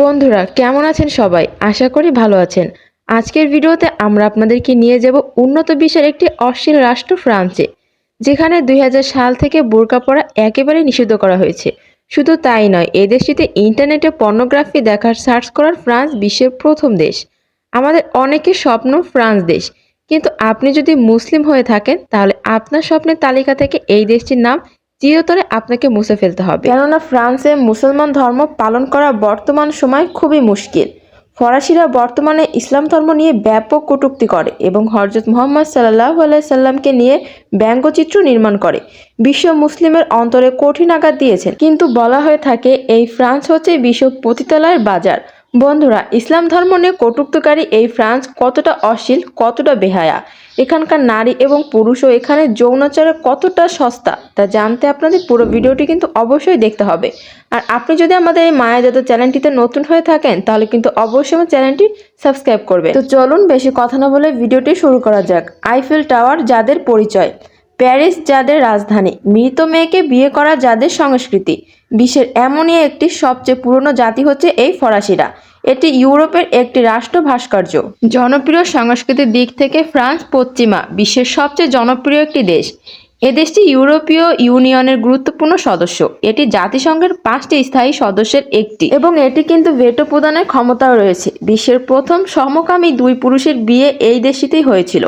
বন্ধুরা, কেমন আছেন সবাই? আশা করি ভালো আছেন। আজকের ভিডিওতে আমরা আপনাদেরকে নিয়ে যাব উন্নত বিশ্বের একটি অশ্লীল রাষ্ট্র ফ্রান্সে, যেখানে দুই হাজার সাল থেকে বোরকা পরা একেবারে নিষিদ্ধ করা হয়েছে। শুধু তাই নয় এই দেশটিতে ইন্টারনেটে পর্নোগ্রাফি দেখার সার্চ করার ফ্রান্স বিশ্বের প্রথম দেশ। আমাদের অনেকের স্বপ্ন ফ্রান্স দেশ। কিন্তু আপনি যদি মুসলিম হয়ে থাকেন, তাহলে আপনার স্বপ্নের তালিকা থেকে এই দেশটির নাম চিরতরে আপনাকে মুছে ফেলতে হবে। কেননা ফ্রান্সে মুসলমান ধর্ম পালন করা বর্তমান সময় খুবই মুশকিল। ফরাসিরা বর্তমানে ইসলাম ধর্ম নিয়ে ব্যাপক কটূক্তি করে এবং হরজত মোহাম্মদ সাল্লাহ সাল্লামকে নিয়ে ব্যঙ্গচিত্র নির্মাণ করে। বিশ্ব মুসলিমের অন্তরে কঠিন আঘাত দিয়েছেন। কিন্তু বলা হয়ে থাকে, এই ফ্রান্স হচ্ছে বিশ্ব পতিতালয়ের বাজার। বন্ধুরা, ইসলাম ধর্ম নিয়ে কটুক্তকারী এই ফ্রান্স কতটা অশ্লীল, কতটা বেহায়া? এখানকার নারী এবং পুরুষও এখানে যৌনাচারে কতটা সস্তা? তা জানতে আপনাদের পুরো ভিডিওটি কিন্তু অবশ্যই দেখতে হবে। আর আপনি যদি আমাদের এই মায়াজাত চ্যানেলটিতে নতুন হয়ে থাকেন, তাহলে কিন্তু অবশ্যই আমার চ্যানেলটি সাবস্ক্রাইব করবে তো চলুন, বেশি কথা না বলে ভিডিওটি শুরু করা যাক। আইফেল টাওয়ার, যাদের পরিচয়। প্যারিস যাদের রাজধানী, মৃত মেয়েকে বিয়ে করা যাদের সংস্কৃতি। বিশ্বের এমনই একটি সবচেয়ে পুরনো জাতি হচ্ছে এই ফরাসিরা। এটি ইউরোপের একটি রাষ্ট্র ভাস্কর্য। জনপ্রিয় সংস্কৃতির দিক থেকে ফ্রান্স পশ্চিমা, বিশ্বের সবচেয়ে জনপ্রিয় একটি দেশ। এ দেশটি ইউরোপীয় ইউনিয়নের গুরুত্বপূর্ণ সদস্য। এটি জাতিসংঘের পাঁচটি স্থায়ী সদস্যের একটি। এবং এটি কিন্তু ভেটো প্রদানের ক্ষমতাও রয়েছে। বিশ্বের প্রথম সমকামী দুই পুরুষের বিয়ে এই দেশটিতেই হয়েছিল।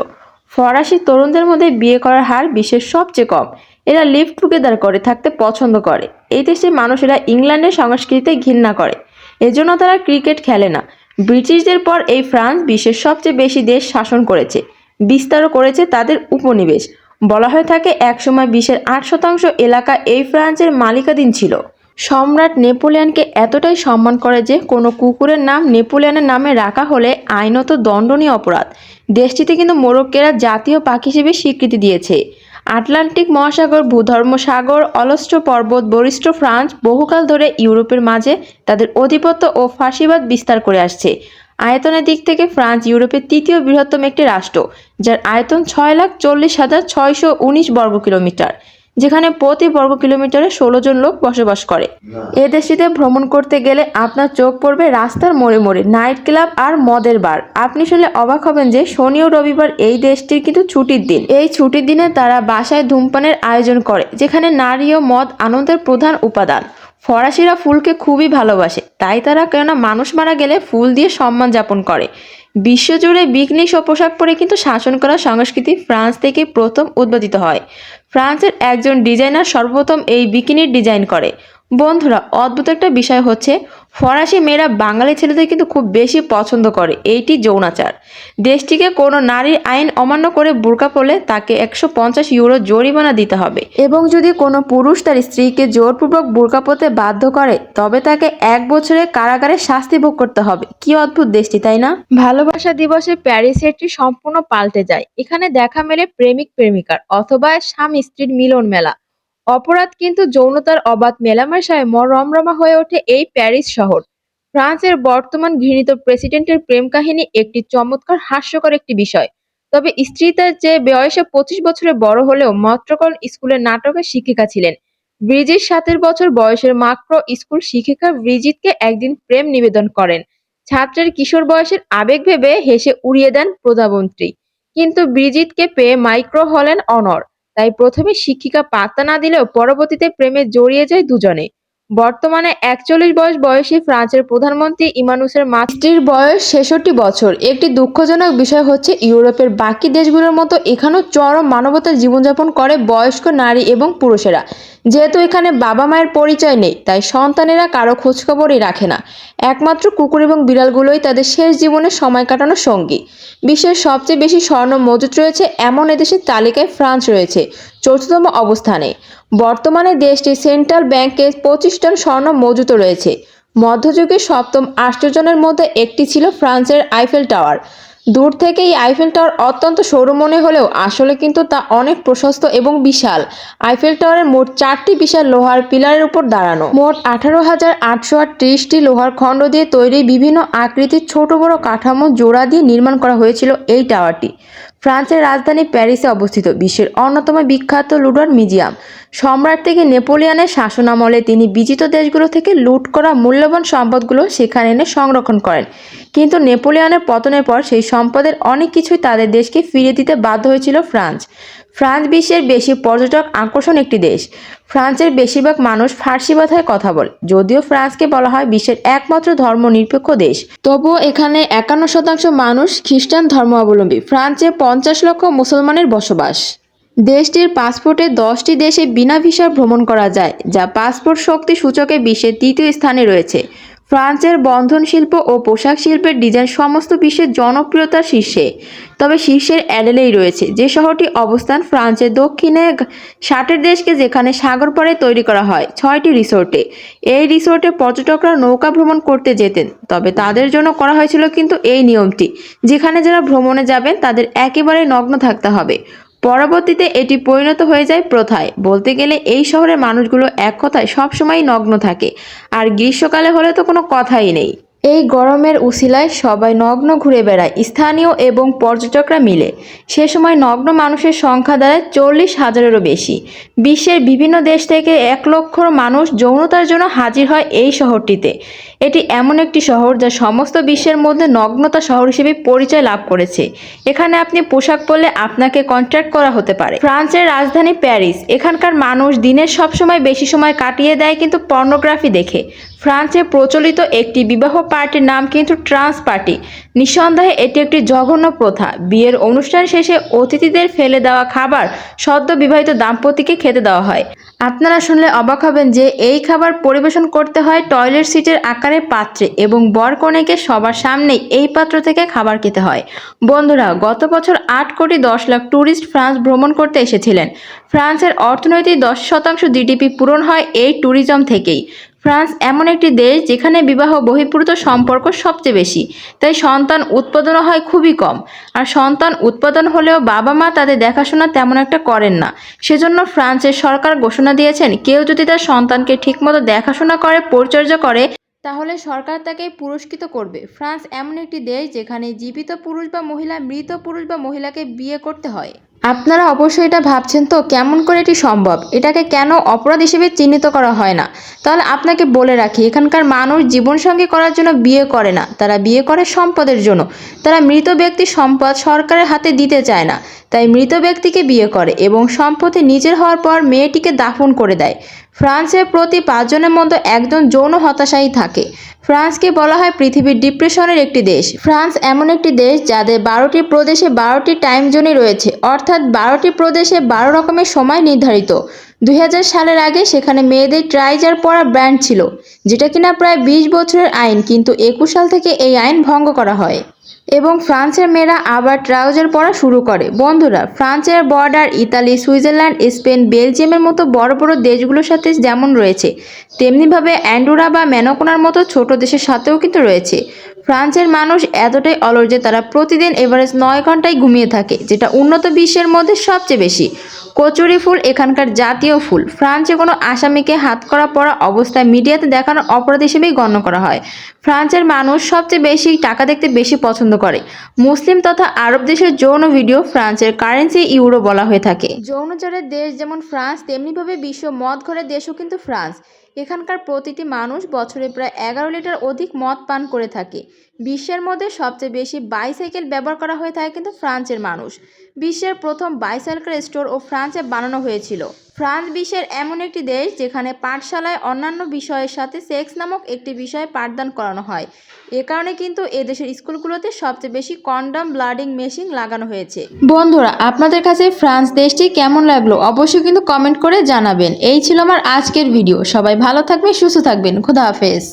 ফরাসি তরুণদের মধ্যে বিয়ে করার হার বিশ্বের সবচেয়ে কম। এরা লিভ টুগেদার করে, থাকতে পছন্দ করে। এই দেশের মানুষেরা ইংল্যান্ডের সংস্কৃতিতে ঘৃণা করে। এজন্য তারা ক্রিকেট খেলে না। ব্রিটিশদের পর এই ফ্রান্স বিশ্বের সবচেয়ে বেশি দেশ শাসন করেছে। বিস্তারও করেছে তাদের উপনিবেশ। বলা হয়ে থাকে, একসময় বিশ্বের আট শতাংশ এলাকা এই ফ্রান্সের মালিকাধীন ছিল। সম্রাট নেপোলিয়ানকে এতটাই সম্মান করে যে কোনো কুকুরের নাম নেপোলিয়ানের নামে রাখা হলে আইনত দণ্ডনীয় অপরাধ। দেশটিতে কিন্তু মোরক্কেরা জাতীয় পাখি হিসেবে স্বীকৃতি দিয়েছে। আটলান্টিক মহাসাগর ভূধর্ম সাগর অলস্ট পর্বত, বরিষ্ঠ ফ্রান্স বহুকাল ধরে ইউরোপের মাঝে তাদের আধিপত্য ও ফাঁসিবাদ বিস্তার করে আসছে। আয়তনের দিক থেকে ফ্রান্স ইউরোপের তৃতীয় বৃহত্তম একটি রাষ্ট্র, যার আয়তন ছয় লাখ চল্লিশ হাজার ছয়শো উনিশ বর্গ কিলোমিটার যেখানে প্রতি বর্গ কিলোমিটারে ষোলো জন লোক বসবাস করে। এ দেশটিতে ভ্রমণ করতে গেলে আপনার চোখ পড়বে রাস্তার মোড়ে মোড়ে নাইট ক্লাব আর মদের বার। আপনি শুনলে অবাক হবেন যে শনি ও রবিবার এই দেশটির কিন্তু ছুটির দিন। এই ছুটির দিনে তারা বাসায় ধূমপানের আয়োজন করে যেখানে নারী ও মদ আনন্দের প্রধান উপাদান। ফরাসিরা ফুলকে খুবই ভালোবাসে তাই তারা কেননা মানুষ মারা গেলে ফুল দিয়ে সম্মান যাপন করে। বিশ্বজুড়ে বিকনিক ও পোশাক পরে কিন্তু শাসন করা সংস্কৃতি ফ্রান্স থেকে প্রথম উদ্বোধিত হয়। ফ্রান্সের একজন ডিজাইনার সর্বপ্রথম এই বিকিনির ডিজাইন করে। বন্ধুরা, অদ্ভুত একটা বিষয় হচ্ছে, ফরাসি মেয়েরা বাঙালি ছেলেদের কিন্তু খুব বেশি পছন্দ করে। এইটি যৌনাচার। দেশটিকে কোনো নারীর আইন অমান্য করে বোরকা পরলে তাকে একশো পঞ্চাশ ইউরো জরিমানা দিতে হবে। এবং যদি কোনো পুরুষ তার স্ত্রীকে জোরপূর্বক বোরকা পরতে বাধ্য করে, তবে তাকে এক বছরে কারাগারে শাস্তি ভোগ করতে হবে। কি অদ্ভুত দেশটি, তাই না? ভালোবাসা দিবসে প্যারিস এটি সম্পূর্ণ পাল্টে যায়। এখানে দেখা মেলে প্রেমিক প্রেমিকার অথবা স্বামী স্ত্রীর মিলন মেলা অপরাধ কিন্তু যৌনতার অবাধ মেলামেশায় ম রমরমা হয়ে ওঠে এই প্যারিস শহর। ফ্রান্সের বর্তমান ঘৃণিত প্রেসিডেন্টের প্রেম কাহিনী একটি চমৎকার, হাস্যকর একটি বিষয়। তবে স্ত্রী তার যে বয়সে পঁচিশ বছরে বড় হলেও মত্রকল স্কুলের নাটকের শিক্ষিকা ছিলেন। ব্রিজিট সাতের বছর বয়সের মাত্র স্কুল শিক্ষিকা ব্রিজিতকে একদিন প্রেম নিবেদন করেন। ছাত্রের কিশোর বয়সের আবেগ ভেবে হেসে উড়িয়ে দেন প্রধানমন্ত্রী কিন্তু ব্রিজিতকে পেয়ে মাইক্রো হলেন অনর। তাই প্রথমে শিক্ষিকা পাত্তা না দিলেও পরবর্তীতে প্রেমে জড়িয়ে যায় দুজনে। বর্তমানে একচল্লিশ বয়স বয়সী ফ্রান্সের প্রধানমন্ত্রী ইমানুসের মাতৃর বয়স ছেষট্টি বছর। একটি দুঃখজনক বিষয় হচ্ছে ইউরোপের বাকি দেশগুলোর মতো এখানেও চরম মানবতার জীবনযাপন করে বয়স্ক নারী এবং পুরুষেরা। যেহেতু এখানে বাবা মায়ের পরিচয় নেই, তাই সন্তানেরা কারও খোঁজখবরই রাখে না। একমাত্র কুকুর এবং বিড়ালগুলোই তাদের শেষ জীবনে সময় কাটানোর সঙ্গী। বিশ্বের সবচেয়ে বেশি স্বর্ণ মজুত রয়েছে এমন এদেশের তালিকায় ফ্রান্স রয়েছে, চতুর্থতম অবস্থানে। বর্তমানে দেশটি সেন্ট্রাল ব্যাংকে পঁচিশ টন স্বর্ণ মজুত রয়েছে। মধ্যযুগে সপ্তম আশ্চর্যজনের মধ্যে একটি ছিল ফ্রান্সের আইফেল টাওয়ার। দূর থেকে এই আইফেল টাওয়ার অত্যন্ত সরু মনে হলেও আসলে কিন্তু তা অনেক প্রশস্ত এবং বিশাল। আইফেল টাওয়ারের মোট চারটি বিশাল লোহার পিলারের উপর দাঁড়ানো। মোট আঠারো হাজার আটশো লোহার খণ্ড দিয়ে তৈরি বিভিন্ন আকৃতির ছোট বড় কাঠামো জোড়া দিয়ে নির্মাণ করা হয়েছিল এই টাওয়ারটি। ফ্রান্সের রাজধানী প্যারিসে অবস্থিত বিশ্বের অন্যতম বিখ্যাত লুডোর মিউজিয়াম। সম্রাট থেকে নেপোলিয়ানের শাসনামলে তিনি বিজিত দেশগুলো থেকে লুট করা মূল্যবান সম্পদগুলো সেখানে এনে সংরক্ষণ করেন। কিন্তু নেপোলিয়ানের পতনের পর সেই সম্পদের অনেক কিছুই তাদের দেশকে ফিরিয়ে দিতে বাধ্য হয়েছিল ফ্রান্স। ফ্রান্স বিশ্বের বেশি পর্যটক আকর্ষণ একটি দেশ। ফ্রান্সের বেশিরভাগ মানুষ ফার্সি ভাষায় কথা বলে, যদিও ফ্রান্সকে বলা হয় বিশ্বের একমাত্র ধর্মনিরপেক্ষ দেশ। তবুও এখানে একান্ন শতাংশ মানুষ খ্রিস্টান ধর্মাবলম্বী, ফ্রান্সে পঞ্চাশ লক্ষ মুসলমানের বসবাস। দেশটির পাসপোর্টে দশটি দেশে বিনা ভিসা ভ্রমণ করা যায়, যা পাসপোর্ট শক্তি সূচকে বিশ্বের তৃতীয় স্থানে রয়েছে। ফ্রান্সের বন্ধন শিল্প ও পোশাক শিল্পের ডিজাইন সমস্ত বিশ্বের জনপ্রিয়তার শীর্ষে। তবে শীর্ষের অ্যাডেলেই রয়েছে। যে শহরটি অবস্থান ফ্রান্সের দক্ষিণে ষাটের দেশকে যেখানে সাগর পাড়ে তৈরি করা হয়, ছয়টি রিসোর্টে। এই রিসোর্টে পর্যটকরা নৌকা ভ্রমণ করতে যেতেন। তবে তাদের জন্য করা হয়েছিল কিন্তু এই নিয়মটি। যেখানে যারা ভ্রমণে যাবেন, তাদের একেবারে নগ্ন থাকতে হবে। পরবর্তীতে এটি পরিণত হয়ে যায় প্রথায়। বলতে গেলে এই শহরের মানুষগুলো এক কথায় সবসময় নগ্ন থাকে। আর গ্রীষ্মকালে হলে তো কোনো কথাই নেই। এই গরমের উসিলায় সবাই নগ্ন ঘুরে বেড়ায়, স্থানীয় এবং পর্যটকরা মিলে। সে সময় নগ্ন মানুষের সংখ্যা দাঁড়ায় চল্লিশ হাজারেরও বেশি। বিশ্বের বিভিন্ন দেশ থেকে এক লক্ষ মানুষ যৌনতার জন্য হাজির হয় এই শহরটিতে। এটি এমন একটি শহর যা সমস্ত বিশ্বের মধ্যে নগ্নতা শহর হিসেবে পরিচয় লাভ করেছে। এখানে আপনি পোশাক পরলে আপনাকে কন্ট্রাক্ট করা হতে পারে। ফ্রান্সের রাজধানী প্যারিস, এখানকার মানুষ দিনের সবসময় বেশি সময় কাটিয়ে দেয় কিন্তু পর্নোগ্রাফি দেখে। ফ্রান্সে প্রচলিত একটি বিবাহ পার্টির নাম কিন্তু ট্রান্স পার্টি। নিঃসন্দেহে এটি একটি জঘন্য প্রথা। বিয়ের অনুষ্ঠান শেষে অতিথিদের ফেলে দেওয়া খাবার সদ্য বিবাহিত দাম্পতিকে খেতে দেওয়া হয়। আপনারা শুনলে অবাক হবেন যে এই খাবার পরিবেশন করতে হয় টয়লেট সিটের আকারে পাত্রে এবং বর কনেকে সবার সামনেই এই পাত্র থেকে খাবার খেতে হয়। বন্ধুরা, গত বছর আট কোটি দশ লাখ ট্যুরিস্ট ফ্রান্স ভ্রমণ করতে এসেছিলেন। ফ্রান্সের অর্থনৈতিক দশ শতাংশ জিডিপি পূরণ হয় এই ট্যুরিজম থেকেই। ফ্রান্স এমন একটি দেশ যেখানে বিবাহ বহির্ভূত সম্পর্ক সবচেয়ে বেশি। তাই সন্তান উৎপাদনও হয় খুবই কম। আর সন্তান উৎপাদন হলেও বাবা মা তাদের দেখাশোনা তেমন একটা করেন না। সেজন্য ফ্রান্সের সরকার ঘোষণা দিয়েছেন, কেউ যদি তার সন্তানকে ঠিকমতো দেখাশোনা করে, পরিচর্যা করে, তাহলে সরকার তাকে পুরস্কৃত করবে। ফ্রান্স এমন একটি দেশ যেখানে জীবিত পুরুষ বা মহিলা, মৃত পুরুষ বা মহিলাকে বিয়ে করতে হয়। আপনারা অবশ্যই এটা ভাবছেন তো, কেমন করে এটি সম্ভব? এটাকে কেন অপরাধ হিসেবে চিহ্নিত করা হয় না? তাহলে আপনাকে বলে রাখি, এখানকার মানুষ জীবনসঙ্গী করার জন্য বিয়ে করে না। তারা বিয়ে করে সম্পদের জন্য। তারা মৃত ব্যক্তি সম্পদ সরকারের হাতে দিতে চায় না। তাই মৃত ব্যক্তিকে বিয়ে করে এবং সম্পদে নিজের হওয়ার পর মেয়েটিকে দাফন করে দেয়। ফ্রান্সের প্রতি পাঁচজনের মধ্যে একজন যৌন হতাশাই থাকে। ফ্রান্সকে বলা হয় পৃথিবীর ডিপ্রেশনের একটি দেশ। ফ্রান্স এমন একটি দেশ যাদের বারোটি প্রদেশে বারোটি টাইম জোনই রয়েছে, অর্থাৎ বারোটি প্রদেশে বারো রকমের সময় নির্ধারিত। দু হাজার সালের আগে সেখানে মেয়েদের ট্রাইজার পরা ব্র্যান্ড ছিল, যেটা কিনা প্রায় বিশ বছরের আইন, কিন্তু একুশ সাল থেকে এই আইন ভঙ্গ করা হয়। এবং ফ্রান্সের মেয়েরা আবার ট্রাউজার পরা শুরু করে। বন্ধুরা, ফ্রান্সের বর্ডার ইতালি, সুইজারল্যান্ড, স্পেন, বেলজিয়ামের মতো বড় বড় দেশগুলোর সাথে যেমন রয়েছে, তেমনিভাবে অ্যান্ডোরা বা ম্যানোকোনার মতো ছোট দেশের সাথেও কিন্তু রয়েছে। ফ্রান্সের মানুষ এতটাই অলস যে তারা প্রতিদিন এভারেজ নয় ঘন্টায় ঘুমিয়ে থাকে, যেটা উন্নত বিশ্বের মধ্যে সবচেয়ে বেশি। কচুরি ফুল, এখানকার জাতীয় ফুল। ফ্রান্সে কোনো আসামিকে হাত করা পরা অবস্থায় মিডিয়াতে দেখানো অপরাধ হিসেবেই গণ্য করা হয়। ফ্রান্সের মানুষ সবচেয়ে বেশি টাকা দেখতে বেশি পছন্দ করে। মুসলিম তথা আরব দেশের যৌন ভিডিও ফ্রান্সের কারেন্সি ইউরো বলা হয়ে থাকে। যৌনচারের দেশ যেমন ফ্রান্স, তেমনিভাবে বিশ্ব মদ ঘরের দেশও কিন্তু ফ্রান্স। এখানকার প্রতিটি মানুষ বছরে প্রায় এগারো লিটার অধিক মদ পান করে থাকে। বিশ্বের মধ্যে সবচেয়ে বেশি বাইসাইকেল ব্যবহার করা হয়ে থাকে কিন্তু ফ্রান্সের মানুষ। বিশ্বের প্রথম বাইসাইকেল স্টোর ও ফ্রান্সে বানানো হয়েছিল। ফ্রান্স বিশ্বের এমন একটি দেশ যেখানে পাঠশালায় অন্যান্য বিষয়ের সাথে সেক্স নামক একটি বিষয়ে পাঠদান করানো হয়। এ কারণে কিন্তু এদেশের স্কুলগুলোতে সবচেয়ে বেশি কন্ডম ব্লাডিং মেশিন লাগানো হয়েছে। বন্ধুরা, আপনাদের কাছে ফ্রান্স দেশটি কেমন লাগল অবশ্যই কিন্তু কমেন্ট করে জানাবেন। এই ছিল আমার আজকের ভিডিও। সবাই ভালো থাকবেন, সুস্থ থাকবেন। খুদা হাফেজ।